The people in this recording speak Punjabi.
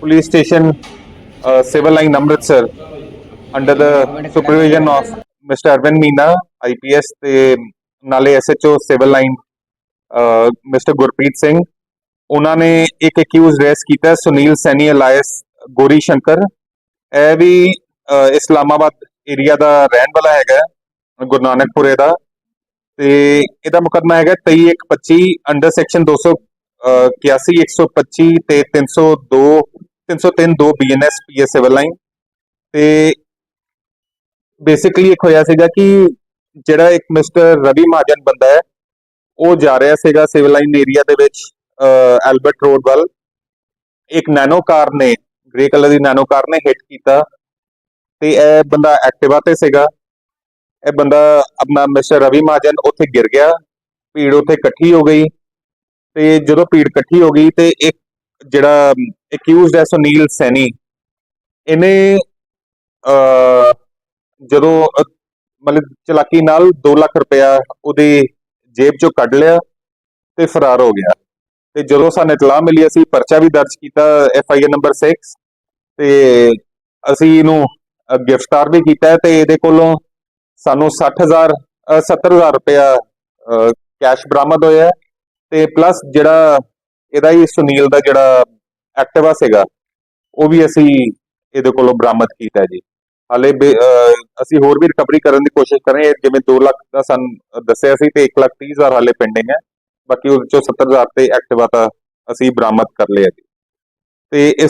police station, uh, civil line Amritsar, under the supervision of Mr. Arvind Meena, IPS ਤੇ ਨਾਲੇ SHO civil line uh, Mr. Gurpreet Singh ਉਹਨਾਂ ਨੇ ਇੱਕ ਅਕਿਊਜ਼ ਰੈਸ ਕੀਤਾ ਸੁਨੀਲ ਸੈਣੀ ਅਲਾਇਸ ਗੋਰੀ ਸ਼ੰਕਰ ਇਹ ਵੀ ਇਸਲਾਮਾਬਾਦ ਏਰੀਆ ਦਾ ਰਹਿਣ ਵਾਲਾ ਹੈਗਾ ਗੁਰੂ ਨਾਨਕਪੁਰੇ ਦਾ ਤੇ ਇਹਦਾ ਮੁਕੱਦਮਾ ਹੈਗਾ 23125 ਅੰਡਰ ਸੈਕਸ਼ਨ 200 ਅਹ, 81 125 ਤੇ 302 303 2 ਬੀਐਨਐਸ ਪੀਐਸ ਸਿਵਲ ਲਾਈਨ ਤੇ ਬੇਸਿਕਲੀ ਇੱਕ ਹੋਇਆ ਸੀਗਾ ਕਿ ਜਿਹੜਾ ਇੱਕ ਮਿਸਟਰ ਰਵੀ ਮਹਾਜਨ ਬੰਦਾ ਹੈ, ਉਹ ਜਾ ਰਿਹਾ ਸੀਗਾ ਸਿਵਲ ਲਾਈਨ ਏਰੀਆ ਦੇ ਵਿੱਚ ਐਲਬਰਟ ਰੋਡ ਵੱਲ। ਇੱਕ ਨੈਨੋ ਕਾਰ ਨੇ ਗ੍ਰੇ ਕਲਰ ਦੀ ਨੈਨੋ ਕਾਰ ਨੇ ਹਿੱਟ ਕੀਤਾ ਤੇ ਇਹ ਬੰਦਾ ਐਕਟਿਵਾ ਤੇ ਸੀਗਾ। ਇਹ ਬੰਦਾ ਆਪਣਾ ਮਿਸਟਰ ਰਵੀ ਮਹਾਜਨ ਉੱਥੇ ਗਿਰ ਗਿਆ, ਭੀੜ ਉੱਥੇ ਇਕੱਠੀ ਹੋ ਗਈ ਤੇ ਜਦੋਂ ਭੀੜ ਇਕੱਠੀ ਹੋ ਗਈ ਤੇ ਇੱਕ ਜਿਹੜਾ ਅਕਿਊਜ਼ਡ ਹੈ ਸੁਨੀਲ ਸੈਣੀ। ਇਹਨੇ ਜਦੋਂ ਮਤਲਬ ਚਲਾਕੀ ਨਾਲ 2 ਲੱਖ ਰੁਪਇਆ ਉਹਦੀ ਜੇਬ ਚੋਂ ਕੱਢ ਲਿਆ ਤੇ ਫਰਾਰ ਹੋ ਗਿਆ। ਤੇ ਜਦੋਂ ਸਾਨੂੰ ਇਤਲਾਹ ਮਿਲੀ ਅਸੀਂ ਪਰਚਾ ਵੀ ਦਰਜ ਕੀਤਾ ਐਫ ਆਈ ਆਰ ਨੰਬਰ 6 ਤੇ ਅਸੀਂ ਇਹਨੂੰ ਗ੍ਰਿਫਤਾਰ ਵੀ ਕੀਤਾ ਤੇ ਇਹਦੇ ਕੋਲੋਂ ਸਾਨੂੰ 60000 ਅਹ, 70000 ਰੁਪਇਆ ਕੈਸ਼ ਬਰਾਮਦ ਹੋਇਆ। ਤੇ ਪਲੱਸ ਜਿਹੜਾ ਇਹਦਾ ਹੀ ਸੁਨੀਲ ਦਾ ਜਿਹੜਾ ਐਕਟਿਵਾ ਸੀਗਾ, ਉਹ ਵੀ ਅਸੀਂ ਇਹਦੇ ਕੋਲੋਂ ਬਰਾਮਦ ਕੀਤਾ ਜੀ। ਹਾਲੇ ਅਸੀਂ ਹੋਰ ਵੀ ਰਿਕਵਰੀ ਕਰਨ ਦੀ ਕੋਸ਼ਿਸ਼ ਕਰ ਰਹੇ ਹਾਂ। ਜਿਵੇਂ 2 ਲੱਖ ਦਾ ਸਾਨੂੰ ਦੱਸਿਆ ਸੀ ਤੇ 1 ਲੱਖ 30 ਹਜ਼ਾਰ ਹਾਲੇ ਪੈਂਡਿੰਗ ਹੈ। ਬਾਕੀ ਉਹਦੇ ਚੋਂ 70000 ਤੇ ਐਕਟਿਵਾ ਤਾਂ ਅਸੀਂ ਬਰਾਮਦ ਕਰ ਲਿਆ ਜੀ। ਤੇ